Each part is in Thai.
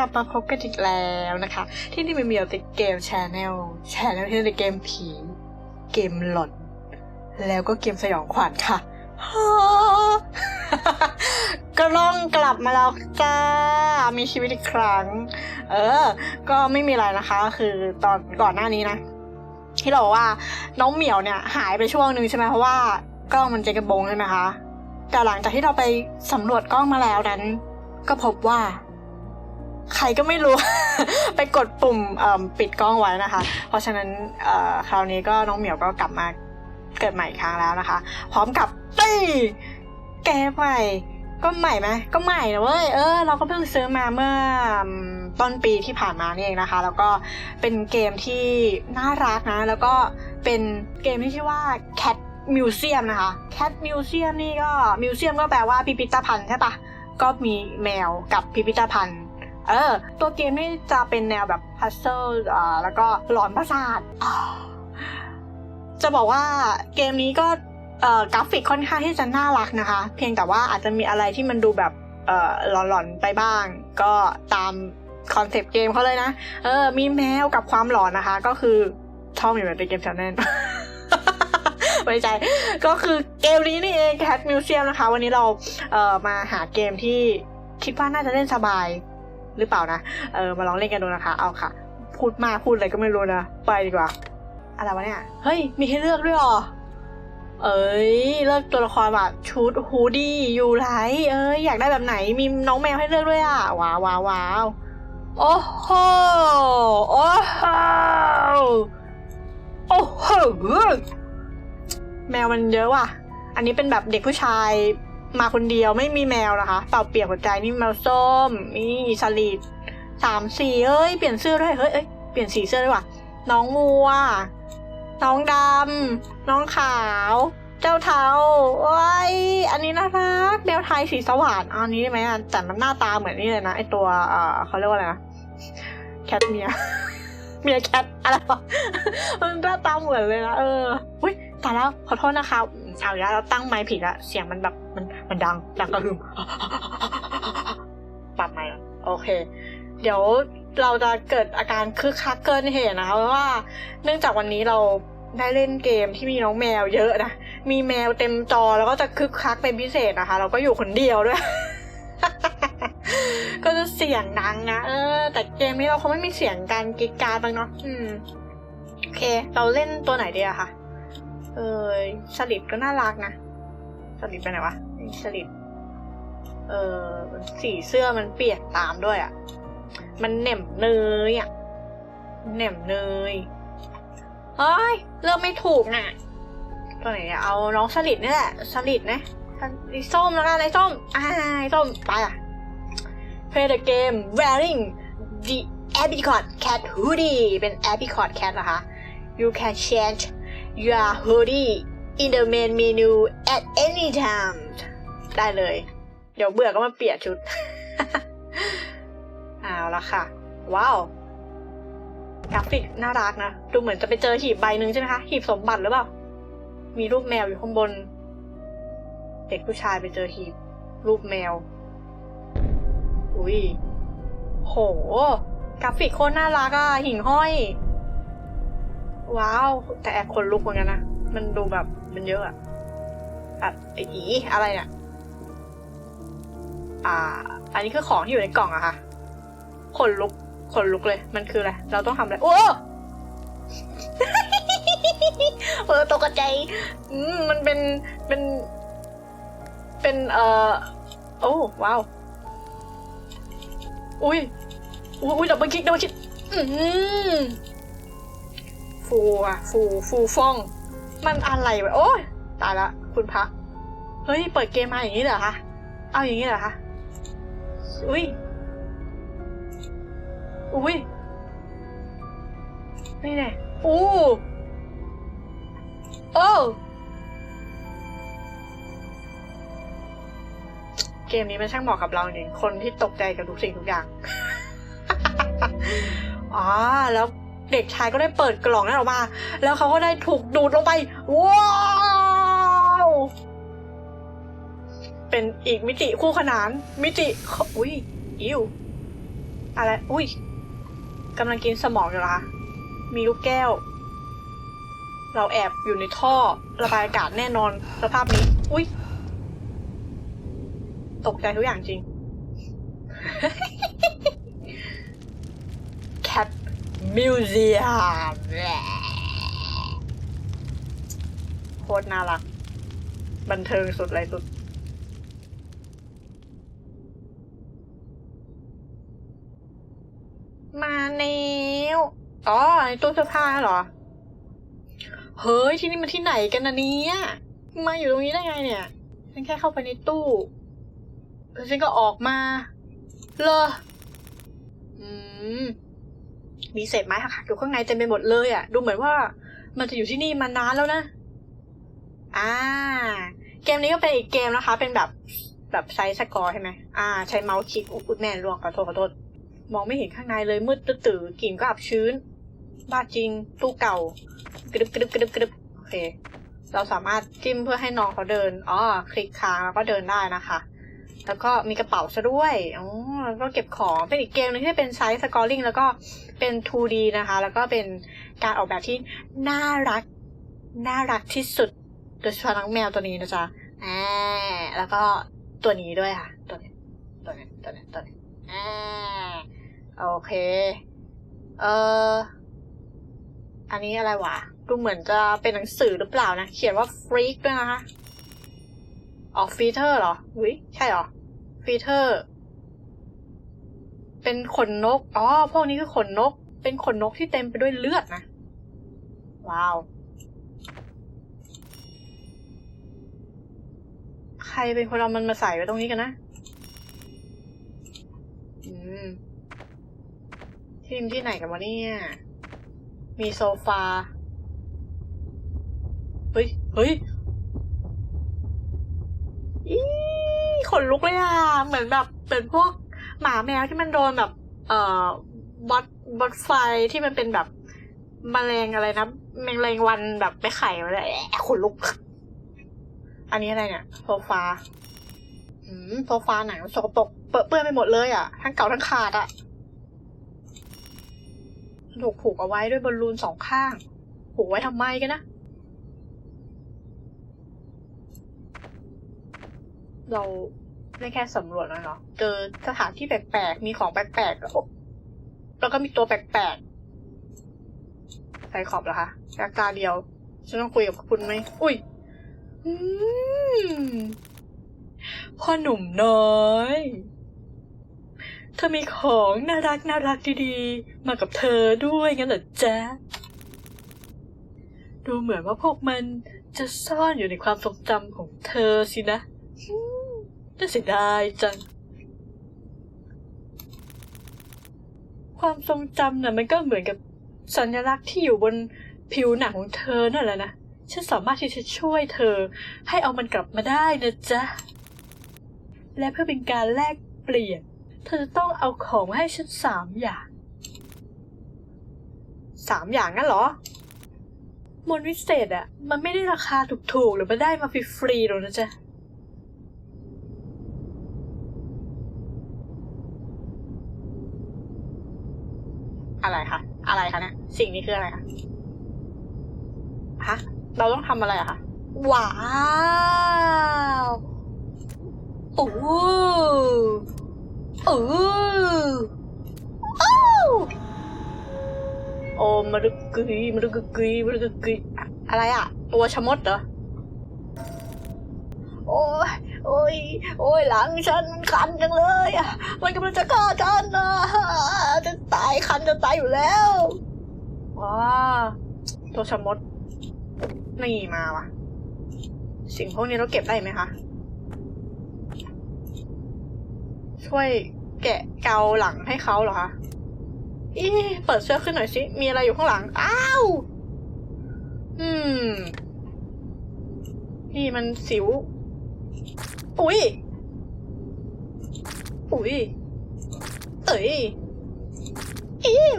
กลับมาพบกันอีกแล้วนะคะ ที่นี่มีเมียวติดเกมชาแนลชาแนลที่เล่นเกมผี เกมหลอนแล้วก็เกมสยองขวัญค่ะก็ล่องกลับมาแล้วจ้า มีชีวิตอีกครั้ง เออ ก็ไม่มีอะไรนะคะ คือตอนก่อนหน้านี้นะ ที่เราบอกว่าน้องเหมียวเนี่ย หายไปช่วงหนึ่งใช่ไหมเพราะว่ากล้องมันเจกระบงใช่ไหมคะ แต่หลังจากที่เราไปสำรวจกล้องมาแล้วนั้น ก็พบว่า ใครก็ไม่รู้ ไปกดปุ่มปิดกล้องไว้นะคะ เพราะฉะนั้นคราวนี้ก็น้องเหมียวก็กลับมาเกิดใหม่อีกครั้งแล้วนะคะ พร้อมกับตีแกใหม่ก็ใหม่ไหมก็ใหม่นะเว้ยเออเราก็เพิ่งซื้อมาเมื่อต้นปีที่ผ่านมานี่เองนะคะ แล้วก็เป็นเกมที่น่ารักนะ แล้วก็เป็นเกมที่ชื่อว่า Cat Museum นะคะ Cat Museum นี่ก็ Museum ก็แปลว่าพิพิธภัณฑ์ใช่ปะก็มีแมวกับพิพิธภัณฑ์ เออ ตัวเกมนี่จะเป็นแนวแบบพัซเซิลอ่าแล้วก็หลอนประสาทจะบอกว่าเกมนี้ก็เอ่อกราฟิกค่อนข้างที่จะน่ารักนะคะ เพียงแต่ว่าอาจจะมีอะไรที่มันดูแบบเอ่อหลอนๆไปบ้าง ก็ตามคอนเซปต์เกมเขาเลยนะ เออ มีแมวกับความหลอนนะคะ ก็คือชอบอยู่แบบในเกมแชาแนลไม่ใช่ก็คือเกมนี้นี่เอง Cat Museum นะคะ วันนี้เราเอ่อมาหาเกมที่คิดว่าน่าจะเล่นสบาย หรือเปล่านะ เออมาลองเล่นกันดูนะคะ เอาค่ะ พูดมากพูดอะไรก็ไม่รู้นะ ไปดีกว่า อะไรวะเนี่ย เฮ้ย มีให้เลือกด้วยเหรอ เอ้ย เลือกตัวละครแบบชุดฮูดี้ยูไลท์เอ้ย อยากได้แบบไหน มีน้องแมวให้เลือกด้วยอะ ว้าวว้าวว้าวโอ้โห โอ้โห โอ้โห แมวมันเยอะว่ะ อันนี้เป็นแบบเด็กผู้ชาย มาคนเดียวไม่มีแมวนะคะ เป่าเปียกหัวใจนี่แมวส้มนี่สลีดสามสีเอ้ยเปลี่ยนเสื้อด้วยเฮ้ยเอ้ยเปลี่ยนสีเสื้อด้วยว่ะน้องงัว น้องดำน้องขาว เจ้าเทาโอ้ยอันนี้น่ารักแมวไทยสีสว่านอันนี้ได้ไหมอะแต่มันหน้าตาเหมือนนี่เลยนะไอตัวเอ่อเขาเรียกว่าอะไรนะแคทเมียเมียแคทอะไรวะมันหน้าตาเหมือนเลยนะเอออุ้ยตายแล้วขอโทษนะคะเอาอย่าเราตั้งไมค์ผิดละเสียงมันแบบมัน มันดัง ดังกระหึ่มปรับไมค์ก่อนโอเค เดี๋ยวเราจะเกิดอาการคึกคักเกินเหตุนะคะเพราะว่า เนื่องจากวันนี้เราได้เล่นเกมที่มีน้องแมวเยอะนะ มีแมวเต็มจอแล้วก็จะคึกคักเป็นพิเศษนะคะ เราก็อยู่คนเดียวด้วย ก็จะเสียงดังนะเออ แต่เกมนี้เราคงไม่มีเสียงการกรีการบ้างเนาะอืมโอเค เราเล่นตัวไหนดีอะคะเออสลิดก็น่ารักนะสลิดไปไหนวะ สลิดเออสีเสื้อมันเปียกตามด้วยอะ่ะ มันเหน็มเนยอะ่ะเหน็มเนยเฮ้ยเลือกไม่ถูกน่ะตัวไหนเนี่ยเอาน้องสลิดนี่แหละสลิดนะสลิดส้มแล้วกันไอ้ส้มอ่าไอ้ส้มไปอะ Play the game wearing the apricot cat hoodie เป็น apricot cat นะคะ You can change your hoodie in the main menu at any time ได้เลย เดี๋ยวเบื่อก็มาเปลี่ยนชุด เอาละค่ะ ว้าว กราฟิกน่ารักนะ ดูเหมือนจะไปเจอหีบใบหนึ่งใช่ไหมคะ หีบสมบัติหรือเปล่า มีรูปแมวอยู่ข้างบน เด็กผู้ชายไปเจอหีบ รูปแมว อุ้ย โห กราฟิกโคตรน่ารักอะหิ่งห้อย ว้าว แต่แอบขนลุกเหมือนกันนะ มันดูแบบมันเยอะอะอะไอ้อีอะไรเนี่ย อ่า อันนี้คือของที่อยู่ในกล่องอะค่ะขนลุกขนลุกเลย มันคืออะไร เราต้องทำอะไร โอ้เออตกใจมันเป็น เป็น เป็น เอ่อ โอ้ ว้าว อุ้ย อุ้ยดับเบิลคิกดับเบิลคิกอืมฟูอะฟูฟูฟ่อง มันอะไรวะโอ้ยตายละ คุณพระ เฮ้ย เปิดเกมมาอย่างนี้เหรอคะ เอาอย่างนี้เหรอคะ อุ้ย นี่แน่อู้โอ้เกมนี้มันช่างเหมาะกับเราจริงคนที่ตกใจกับทุกสิ่งทุกอย่าง อ๋อ แล้วเด็กชายก็ได้เปิดกล่องนั้นออกมา แล้วเขาก็ได้ถูกดูดลงไป ว้าว เป็นเป็นอีกมิติคู่ขนาน มิติขอุ้ย อิวอะไร อุ้ย กำลังกินสมองอยู่เหรอคะมีลูกแก้ว เราแอบอยู่ในท่อระบายอากาศแน่นอนสภาพนี้ อุ้ยตกใจทุกอย่างจริง Cat Museum โคตรน่ารัก บันเทิงสุดเลยสุด มาแล้วอ๋อในตู้เสื้อผ้าเหรอ เฮ้ยที่นี่มันที่ไหนกันนะเนี่ยมาอยู่ตรงนี้ได้ไงเนี่ยฉันแค่เข้าไปในตู้แล้วฉันก็ออกมา เลออืมมีเศษไม้หักๆอยู่ข้างในเต็มไปหมดเลยอะ ดูเหมือนว่ามันจะอยู่ที่นี่มานานแล้วนะ อ่า เกมนี้ก็เป็นอีกเกมนะคะ เป็นแบบแบบไซส์สกอร์ใช่ไหมอ่า ใช้เมาส์คลิกอุ๊ยแม่ลวงขอโทษขอโทษ มองไม่เห็นข้างในเลยมืดตื้อกลิ่นก็อับชื้น บ้าจริงตู้เก่ากระดึบกระดึบกระดึบกรึบโอเค เราสามารถจิ้มเพื่อให้น้องเขาเดินอ๋อคลิกค้างแล้วก็เดินได้นะคะ แล้วก็มีกระเป๋าซะด้วยอ๋อแล้วก็เก็บของเป็นอีกเกมหนึงที่เป็นไซส์สกอร์ลิงแล้วก็เป็น 2D นะคะ แล้วก็เป็นการออกแบบที่น่ารักน่ารักที่สุดโดยเฉพาะน้องแมวตัวนี้นะจ๊ะอ่าแล้วก็ตัวนี้ด้วยค่ะ ตัวนี้ ตัวนี้ ตัวนี้ ตัวนี้อ่า โอเค เอออันนี้อะไรวะ ดูเหมือนจะเป็นหนังสือหรือเปล่านะ เขียนว่าฟรีกด้วยนะคะอ๋อฟีเทอร์เหรออุ้ยใช่เหรอฟีเทอร์ เป็นขนนก อ๋อ พวกนี้คือขนนก เป็นขนนกที่เต็มไปด้วยเลือดนะ ว้าว ใครเป็นคนเอามันมาใส่ไว้ตรงนี้กันนะ อืม ที่นี่ที่ไหนกันวะเนี่ย มีโซฟา เฮ้ย เฮ้ยอีขนลุกเลยอะ เหมือนแบบเป็นพวกหมาแมวที่มันโดนแบบ เอ่อบอสบอสไฟที่มันเป็นแบบมแมลงอะไรนะแมลงวันแบบไปไข่มาเลยแอะขนลุก อันนี้อะไรเนี่ยโซฟาอืมโซฟาหนังสกปรกเปื้อนไปหมดเลยอะ ทั้งเก่าทั้งขาดอะ ถูกผูกเอาไว้ด้วยบอลลูนสองข้าง ผูกไว้ทำไมกันนะ เราไม่แค่สำรวจแล้วเนาะ เจอสถานที่แปลกๆ มีของแปลกๆ แล้วแล้วก็มีตัวแปลกๆใส่ขอบเหรอคะแค่ตาเดียว ฉันต้องคุยกับคุณไหม อุ้ยพ่อหนุ่มน้อย เธอมีของน่ารักน่ารักดีๆ มากับเธอด้วยงั้นเหรอจ๊ะ ดูเหมือนว่าพวกมันจะซ่อนอยู่ในความทรงจำของเธอสินะน่าเสียดายจัง ความทรงจำน่ะมันก็เหมือนกับสัญลักษณ์ที่อยู่บนผิวหนังของเธอนั่นแหละนะ ฉันสามารถที่จะช่วยเธอ ให้เอามันกลับมาได้นะจ๊ะ และเพื่อเป็นการแลกเปลี่ยน เธอจะต้องเอาของมาให้ฉันสามอย่างสามอย่างงั้นเหรอ มนวิเศษอะมันไม่ได้ราคาถูกๆ หรือมาได้มาฟรีๆหรอกนะจ๊ะ อะไรคะ อะไรคะเนี่ย สิ่งนี้คืออะไรคะ ฮะ เราต้องทำอะไรอะคะ ว้าว โอ้ โหโอ้โหโอ้โอ้มารุกุยมารุกุยมารุกุยอะอะไรอะตัวชะมดเหรอ โอ้ยโอ้ย โอ้ย หลังฉันมันคันจังเลยอะมันกำลังจะฆ่าฉันนะจะตายคันจะตายอยู่แล้วว้าตัวชะมด นี่มาว่ะ สิ่งพวกนี้เราเก็บได้ไหมคะ ช่วย แกะเกาหลังให้เขาเหรอคะอีเปิดเสื้อขึ้นหน่อยสิ มีอะไรอยู่ข้างหลัง อ้าว อืม นี่มันสิว อุ้ย อุ้ย เอ้ยอิว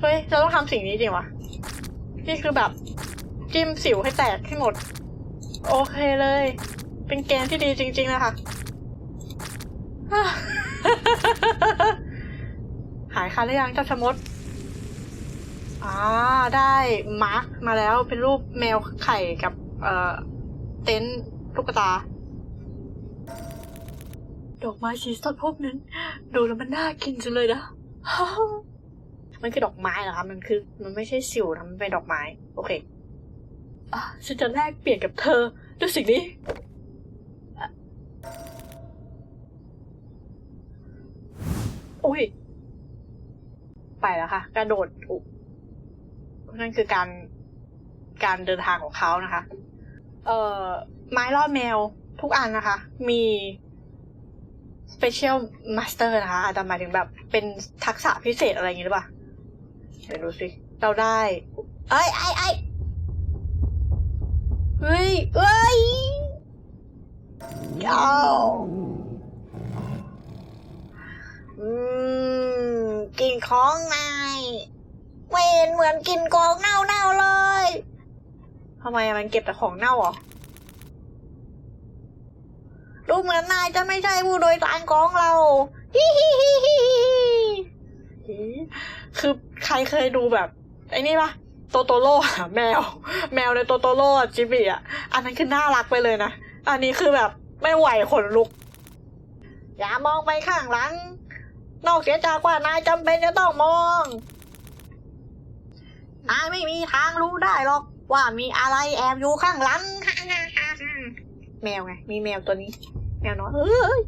เฮ้ย เราต้องทำสิ่งนี้จริงวะ นี่คือแบบ จิ้มสิวให้แตกให้หมด โอเคเลย เป็นเกมที่ดีจริง ๆ นะคะ หายคันหรือยังเจ้าชะมดอ่าได้มาร์กมาแล้วเป็นรูปแมวไข่กับ เอ่อ เต็นท์ลูกตา ดอกไม้สีสดพวกนั้น ดูแล้วมันน่ากินจังเลยนะ มันคือดอกไม้เหรอคะมันคือ มันไม่ใช่สิวนะมันเป็นดอกไม้ โอเคอะฉันจะแลกเปลี่ยนกับเธอด้วยสิ่งนี้ อุ้ย ไปแล้วค่ะ กระโดดอุนั่นคือการการเดินทางของเขานะคะ เอ่อ ไม้ล่อแมวทุกอันนะคะ มี Special Master นะคะ อาจจะหมายถึงแบบเป็นทักษะพิเศษอะไรอย่างงี้หรือเปล่า เดี๋ยวดูสิ เราได้ เอ้ยไอ้ไอ้เฮ้ย เอ้ยเอ้า อืมกินของนายเวนเหมือนกินกองเน่าๆเลยทำไมมันเก็บแต่ของเน่าเหรอดูเหมือนนายจะไม่ใช่ผู้โดยสารของเราฮิฮิฮิฮิคือใครเคยดูแบบ ไอ้นี่ปะโตโตโร่แมว แมวในโตโตโร่จิบิอะ อันนั้นคือน่ารักไปเลยนะ อันนี้คือแบบไม่ไหวขนลุก อย่ามองไปข้างหลัง นอกเสียจากว่านายจำเป็นจะต้องมอง นายไม่มีทางรู้ได้หรอก ว่ามีอะไรแอบอยู่ข้างหลัง แมวไง มีแมวตัวนี้ แมวน้อยเอ้ย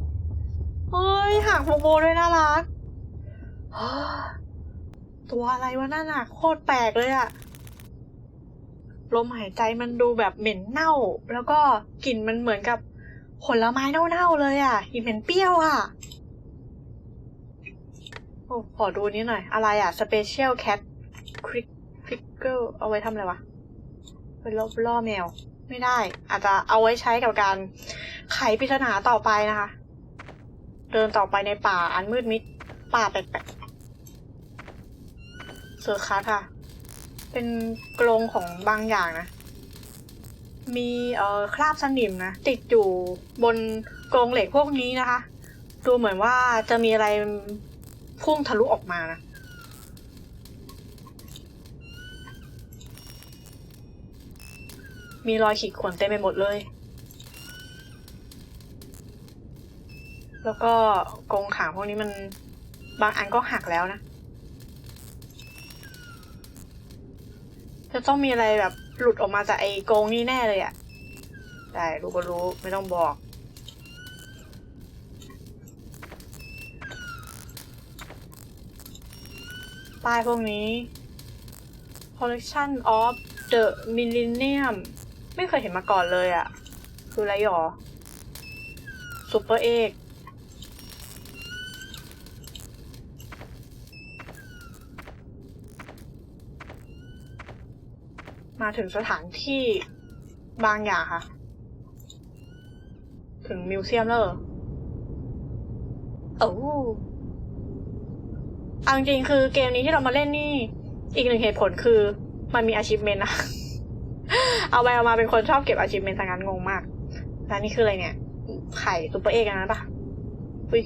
เฮ้ยหางโมโมด้วยน่ารักตัวอะไรวะนั่นอะโคตรแปลกเลยอะลมหายใจมันดูแบบเหม็นเน่า แล้วก็กลิ่นมันเหมือนกับผลไม้เน่าๆเลยอะกลิ่นเหม็นเปรี้ยวอะ โอ้ขอดูนี้หน่อย อะไรอะ Special Cat Crick Crickle เอาไว้ทำอะไรวะเป็นล่อล่อแมว ไม่ได้ อาจจะเอาไว้ใช้กับการไขปริศนาต่อไปนะคะ เดินต่อไปในป่าอันมืดมิด ป่าแปลกๆเซอร์คัสค่ะ เป็นกรงของบางอย่างนะ มีเอ่อคราบสนิมนะ ติดอยู่บนกรงเหล็กพวกนี้นะคะ ดูเหมือนว่าจะมีอะไร พุ่งทะลุออกมานะมีรอยขีดข่วนเต็มไปหมดเลย แล้วก็กรงขังพวกนี้มันบางอันก็หักแล้วนะ จะต้องมีอะไรแบบหลุดออกมาจากไอ้กรงนี่แน่เลยอะได้รู้ก็รู้ไม่ต้องบอก ป้ายพวกนี้ collection of the millennium ไม่เคยเห็นมาก่อนเลยอะคืออะไรหรอ super egg มาถึงสถานที่บางอย่างค่ะ ถึงมิวเซียมแล้วโอ้ เอาจริงคือเกมนี้ที่เรามาเล่นนี่ อีกหนึ่งเหตุผลคือ มันมีอาชีพเมนนะเอาไปเอามาเป็นคนชอบเก็บอาชีพเมนทางนั้นงงมากแล้วนี่คืออะไรเนี่ย ไข่ซุปเปอร์เอกนนั้นปะอุ้ย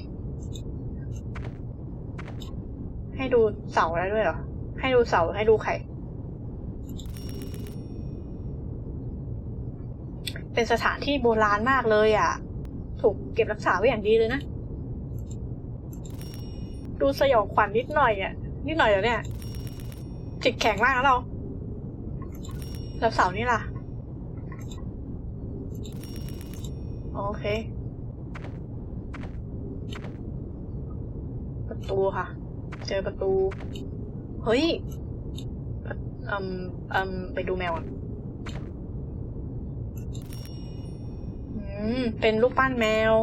ให้ดูเสาได้ด้วยเหรอ ให้ดูเสาให้ดูไข่ เป็นสถานที่โบราณมากเลยอะ ถูกเก็บรักษาไว้อย่างดีเลยนะ ดูสยองขวัญนิดหน่อยอะ นิดหน่อยเดี๋ยวเนี่ย จิตแข็งมากนะเราแล้วเสานี่ล่ะ โอเค ประตูค่ะ เจอประตู เฮ้ยอืมอืมไปดูแมวอะอืม เป็นรูปปั้นแมว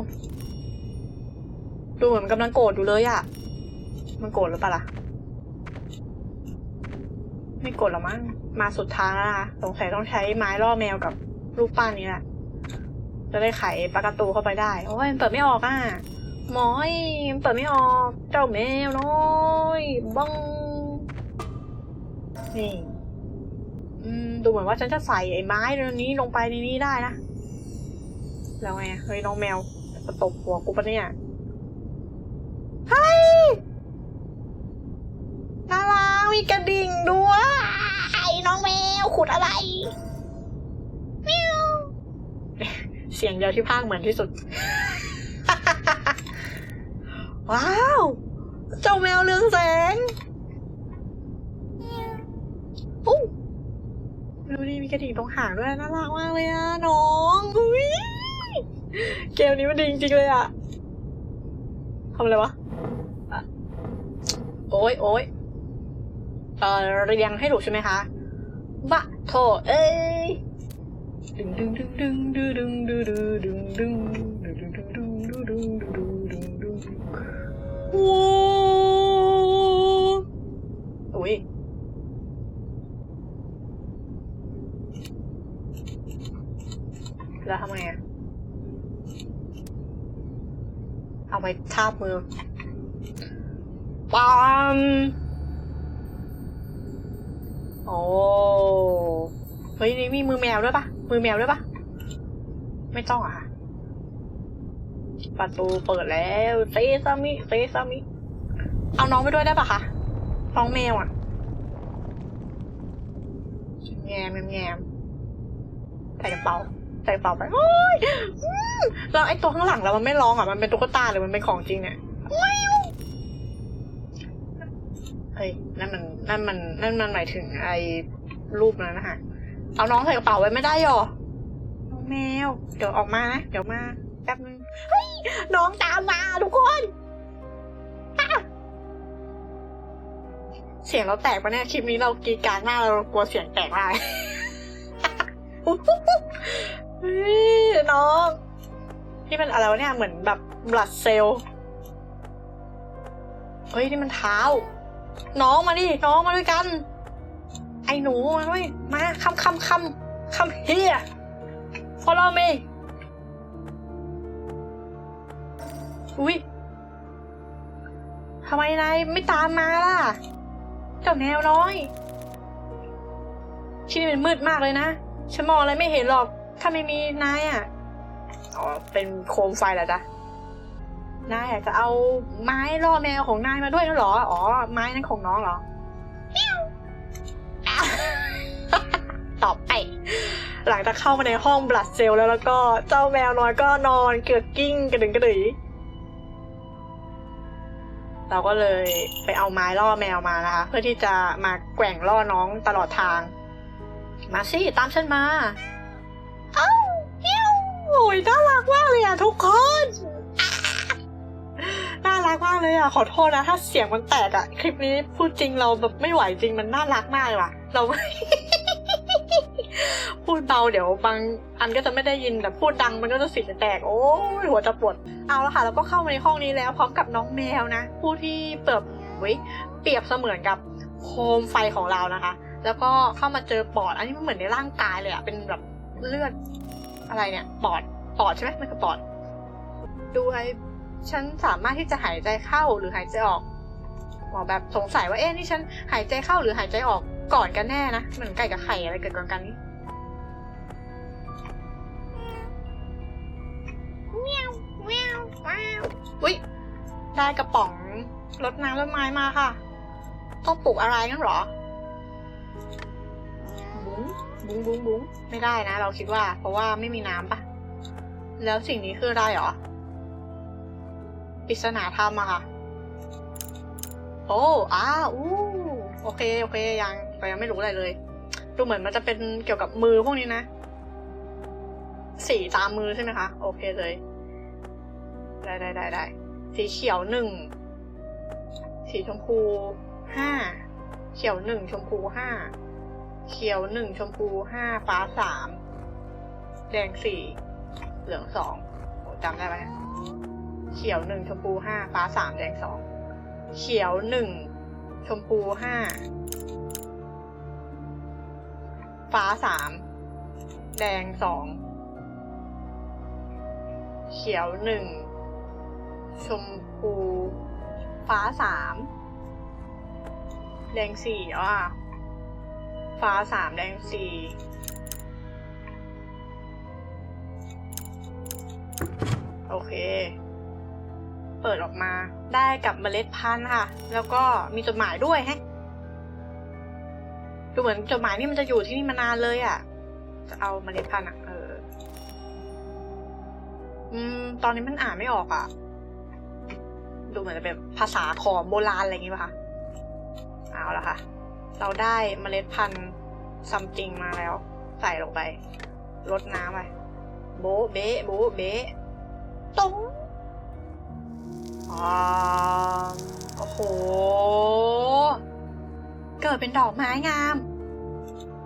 ดูเหมือนกำลังโกรธอยู่เลยอะ มันโกรธหรือเปล่าล่ะ ไม่โกรธหรอมั้ง มาสุดทางแล้วนะคะสงสัยต้องใช้ไม้ล่อแมวกับรูปปั้นนี้แหละ จะได้ไขประตูเข้าไปได้ โอ้ยมันเปิดไม่ออกอะ หมอยมันเปิดไม่ออก เจ้าแมวน้อยบ้องนี่อืมดูเหมือนว่าฉันจะใส่ไอ้ไม้ตัวนี้ลงไปในนี้ได้นะ แล้วไงอะเฮ้ยน้องแมวจะตบหัวกูปะเนี่ยเฮ้ยน่ารั กมีกระดิ่งด้วยไอ้น้องแมวขุดอะไรแมวเสียงเดียวที่พากย์เหมือนที่สุด ว้าว เจ้าแมวเรืองแสงอู้ดูดิมีกระดิ่งตรงหางด้วยน่ารักมากเลยอะน้องอุ้ยเกมนี้มันดีจริงๆเลยอะทำอะไรวะอะโอ้ยโอ้ย เออเรียงให้ถูกใช่ไหมคะ บะโถเอ้ยดึงดึงดึงดึงดึงดึงดึงดึงดึงดึงดึงดึงดึงดึงดึงดึงดึงดึงดึงว้าวอุ้ยแล้วทำไงอะเอาไปทาบมือปั๊ม โอ้เฮ้ยนี่มีมือแมวด้วยปะมือแมวด้วยปะไม่ต้องอะค่ะ ประตูเปิดแล้วเซซามิเซซามิ เอาน้องไปด้วยได้ปะคะ น้องแมวอะแงมแงมใส่กระเป๋าใส่กระเป๋าไปโอ้ยแล้วไอ้ตัวข้างหลังแล้วมันไม่ร้องอะ มันเป็นตุ๊กตาหรือมันเป็นของจริงเนี่ย เฮ้ยนั่นมันนั่นมันนั่นมันหมายถึงไอ้รูปนั้นนะคะเอาน้องใส่กระเป๋าไว้ไม่ได้หรอน้องแมว เดี๋ยวออกมานะเดี๋ยวมาแป๊บนึงเฮ้ยน้องตามมาทุกคนเสียงเราแตกปะเนี่ยคลิปนี้เรากรีดกรารมากเรากลัวเสียงแตกมากน้องนี่มันอะไรวะเนี่ยเหมือนแบบบลัดเซลเฮ้ย นี่มันเท้า น้องมาดิ น้องมาด้วยกัน ไอ้หนูมาด้วยมาคำคำคำคำเฮีย follow me อุ้ยทำไมนายไม่ตามมาล่ะ เจ้าแนวน้อย ที่นี่มันมืดมากเลยนะ ฉันมองอะไรไม่เห็นหรอก ถ้าไม่มีนายอะ อ๋อ เป็นโคมไฟเหรอจ๊ะ นายอยากจะเอาไม้ล่อแมวของนายมาด้วยนั่นเหรอ อ๋อ ไม้นั้นของน้องเหรออะตอบไป หลังจากเข้ามาในห้องบลัดเซลแล้วแล้วก็เจ้าแมวน้อยก็นอนเกือกกิ้งกระดึงกระดือเราก็เลยไปเอาไม้ล่อแมวมานะคะ เพื่อที่จะมาแกว่งล่อน้องตลอดทาง มาสิ ตามฉันมา เอ้าเฮี้ยวโอ้ยน่ารักมากเลยอะทุกคน น่ารักมากเลยอะขอโทษนะ ถ้าเสียงมันแตกอะ คลิปนี้พูดจริงเราแบบไม่ไหวจริงมันน่ารักมากเลยว่ะ เราพูดเบาเดี๋ยวบางอันก็จะไม่ได้ยินแต่พูดดังมันก็จะเสียงแตก โอ้ยหัวจะปวดเอาละค่ะ แล้วก็เข้ามาในห้องนี้แล้วพร้อมกับน้องแมวนะ ผู้ที่เปิดเว้ยเปรียบเสมือนกับโคมไฟของเรานะคะ แล้วก็เข้ามาเจอปอด อันนี้มันเหมือนในร่างกายเลยอะเป็นแบบเลือดอะไรเนี่ยปอดปอดใช่ไหมมันคือปอดดูไอ้ ฉันสามารถที่จะหายใจเข้าหรือหายใจออกหมอแบบสงสัยว่าเอ๊ะนี่ฉันหายใจเข้าหรือหายใจออกก่อนกันแน่นะเหมือนไก่กับไข่อะไรเกิดก่อนกันนี่อุ้ยได้กระป๋องรดน้ำต้นไม้มาค่ะ ต้องปลูกอะไรนั่นหรอ บุ้งบุ้งบุ้งบุ้งไม่ได้นะ เราคิดว่า เพราะว่าไม่มีน้ำปะแล้วสิ่งนี้คืออะไรหรอ ปริศนาธรรมอะค่ะ โอ้อ้าอู้โอเค โอเค ยังเรายังไม่รู้อะไรเลย ดูเหมือนมันจะเป็นเกี่ยวกับมือพวกนี้นะ สีตามมือใช่ไหมคะ โอเคเลย ได้ได้ได้ได้ สีเขียวหนึ่ง สีชมพูห้า เขียวหนึ่งชมพูห้า เขียวหนึ่งชมพูห้า ฟ้าสาม แดงสี่ เหลืองสองจำได้ไหม เขียวหนึ่งชมพูห้าฟ้าสามแดงสองเขียวหนึ่งชมพูห้าฟ้าสามแดงสองเขียวหนึ่งชมพูฟ้าสามแดงสี่อะฟ้าสามแดงสี่โอเค เปิดออกมาได้กับเมล็ดพันธุ์ค่ะ แล้วก็มีจดหมายด้วยฮะดูเหมือนจดหมายนี่มันจะอยู่ที่นี่มานานเลยอะ่ะ จะเอาเมล็ดพันธุ์อะเออ อืม ตอนนี้มันอ่านไม่ออกอะ่ะ ดูเหมือนจะเป็นภาษาของโบราณอะไรอย่างงี้ป่ะคะเอาละค่ะ เราได้เมล็ดพันธุ์ซัมติงมาแล้ว ใส่ลงไปรดน้ำไปโบเบโบเบตรง โอ้โห เกิดเป็นดอกไม้งาม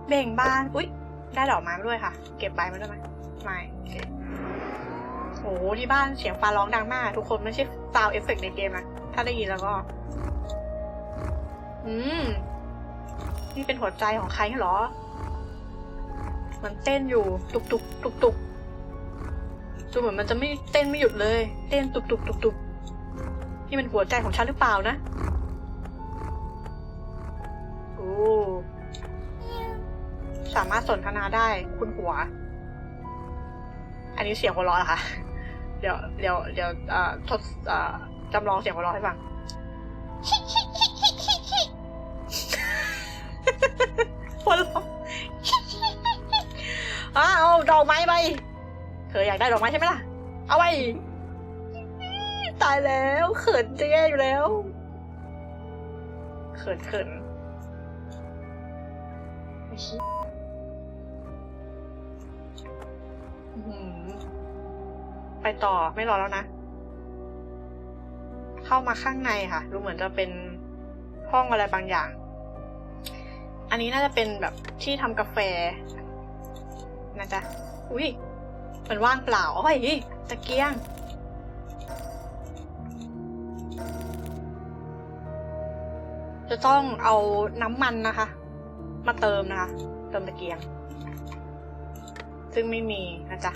เบ่งบาน อุ๊ย ได้ดอกไม้มาด้วยค่ะ เก็บใบมาด้วยไหมไม่โอ้โห ที่บ้านเสียงฟ้าร้องดังมาก ทุกคนไม่ใช่ซาวเอฟเฟกในเกมนะถ้าได้ยินแล้วก็ อืม นี่เป็นหัวใจของใครเหรอ มันเต้นอยู่ ตุกตุกตุกตุกดูเหมือนมันจะไม่เต้นไม่หยุดเลย เต้นตุกตุกตุกตุก นี่เป็นหัวใจของฉันหรือเปล่านะ โอ้ สามารถสนทนาได้คุณหัว อันนี้เสียงหัวเราะเหรอคะ เดี๋ยว เดี๋ยว เดี๋ยวทดจำลองเสียงหัวเราะให้ฟังหัวเราะอ้าวดอกไม้ไป เธออยากได้ดอกไม้ใช่ไหมล่ะ เอาไป ตายแล้วเขินจะแย่อยู่แล้วเขินเขินไปต่อไม่รอแล้วนะ เข้ามาข้างในค่ะ ดูเหมือนจะเป็นห้องอะไรบางอย่าง อันนี้น่าจะเป็นแบบที่ทำกาแฟนะจ๊ะ อุ้ยมันว่างเปล่า โอ้ยตะเกียง จะต้องเอาน้ำมันนะคะ มาเติมนะคะ เติมตะเกียง ซึ่งไม่มีนะจ๊ะ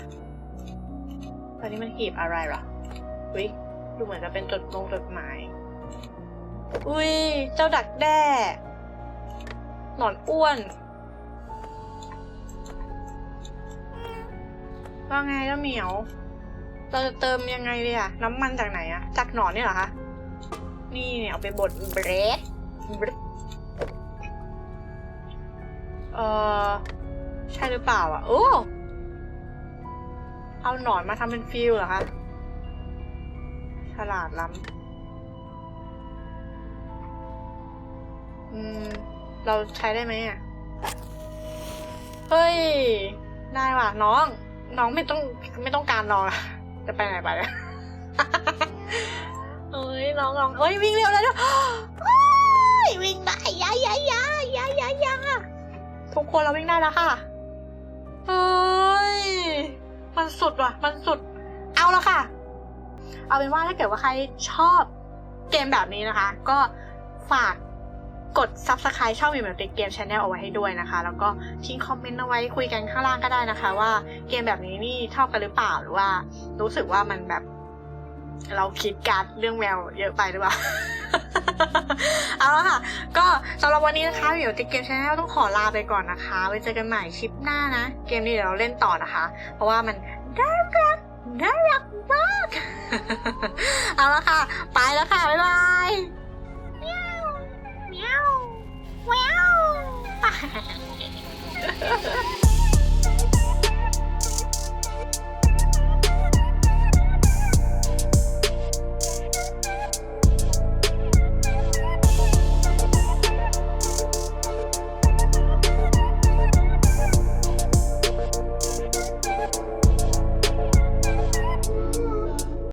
ตอนนี้มันหีบอะไรหรออุ้ยดูเหมือนจะเป็นจดลงจดหมาย อุ้ยเจ้าดักแด้หนอนอ้วน ว่าไงเจ้าเหมียว เราจะเติมยังไงเลยอะน้ำมันจากไหนอะจากหนอนนี่เหรอคะ นี่เนี่ยเอาไปบดเบรด เออใช่หรือเปล่าอะ โอ้ เอาหนอนมาทำเป็นฟิลเหรอคะ ฉลาดล้ำอืม เราใช้ได้ไหมอะ เฮ้ย ได้ว่ะ น้อง น้องไม่ต้องไม่ต้องการนองอะจะไปไหนไปอะเอ้ย น้องน้องเอ้ย วิ่งเร็วเลยนะเอ้ย วิ่งได้ยายายายายายาทุกคนเราวิ่งได้แล้วค่ะเอ้ยมันสุดว่ะ มันสุด เอาละค่ะ เอาเป็นว่าถ้าเกิดว่าใครชอบเกมแบบนี้นะคะ ก็ฝากกด subscribe ช่องมีแบบติเกม Channel เอาไว้ให้ด้วยนะคะ แล้วก็ทิ้งคอมเมนต์เอาไว้คุยกันข้างล่างก็ได้นะคะ ว่าเกมแบบนี้นี่ชอบกันหรือเปล่าหรือว่า รู้สึกว่ามันแบบ เราคิดการเรื่องแมวเยอะไปหรือเปล่า เอาละค่ะ ก็สำหรับวันนี้นะคะเดี๋ยวติเกม Channel ต้องขอลาไปก่อนนะคะไว้เจอกันใหม่คลิปหน้านะ เกมนี้เดี๋ยวเราเล่นต่อนะคะ เพราะว่ามันน่ารักน่ารักมาก เอาละค่ะ ไปแล้วค่ะ บ๊ายบายเมียวเมียวแวว